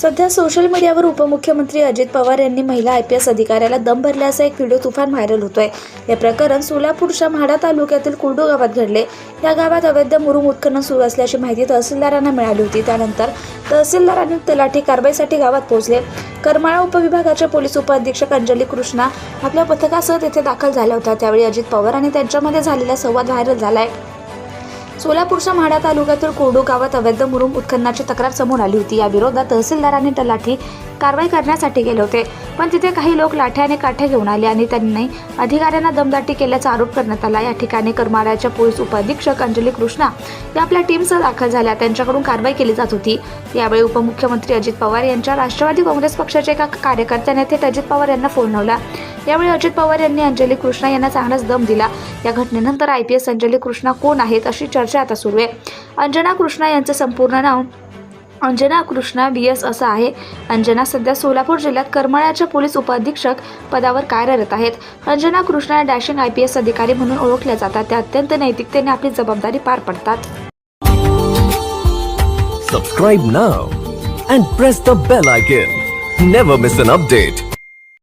सध्या सोशल मीडियावर उपमुख्यमंत्री अजित पवार यांनी महिला आय पी एस अधिकाऱ्याला दम भरल्याचा एक व्हिडिओ तुफान व्हायरल होतोय. हे प्रकरण सोलापूरच्या म्हाडा तालुक्यातील कुर्डू गावात घडले. या गावात अवैध मुरुम उत्खनन सुरू असल्याची माहिती तहसीलदारांना मिळाली होती. त्यानंतर तहसीलदारांनी तलाठी कारवाईसाठी गावात पोहोचले. करमाळा उपविभागाचे पोलीस उपअधीक्षक अंजली कृष्णा आपल्या पथकासह तेथे दाखल झाल्या होत्या. त्यावेळी अजित पवार आणि त्यांच्यामध्ये झालेला संवाद व्हायरल झाला आहे सोलापूरच्या म्हाडा तालुक्यातील कोरडू गावात अवैध मुरुम उत्खननाची तक्रार समोर आली होती. या विरोधात तहसीलदारांनी तलाठी कारवाई करण्यासाठी गेले होते. पण तिथे काही लोक लाठ्या आणि काठ्या घेऊन आले आणि त्यांनी अधिकाऱ्यांना दमदाटी केल्याचा आरोप करण्यात आला. या ठिकाणी करमाळ्याच्या पोलीस उपअधीक्षक अंजली कृष्णा या आपल्या टीमसह दाखल झाल्या. त्यांच्याकडून कारवाई केली जात होती. यावेळी उपमुख्यमंत्री अजित पवार यांच्या राष्ट्रवादी काँग्रेस पक्षाच्या एका कार्यकर्त्याने थेट अजित पवार यांना फोन लावला. यावेळी अजित पवार यांनी अंजली कृष्णा यांना चांगलाच दम दिला. या घटनेनंतर I P S Anjali Krishna कोण आहेत अशी चर्चा आता सुरू आहे. अंजना कृष्णा यांचं संपूर्ण नाव अंजना कृष्णा बी एस असं आहे. अंजना सध्या सोलापूर जिल्ह्यात करमाळ्याच्या पोलीस उपअधीक्षक पदावर कार्यरत आहेत. अंजना कृष्णा या डॅशिंग आय पी एस अधिकारी म्हणून ओळखल्या जातात. त्या अत्यंत नैतिकतेने आपली जबाबदारी पार पडतात. Subscribe now and press the bell icon never miss an update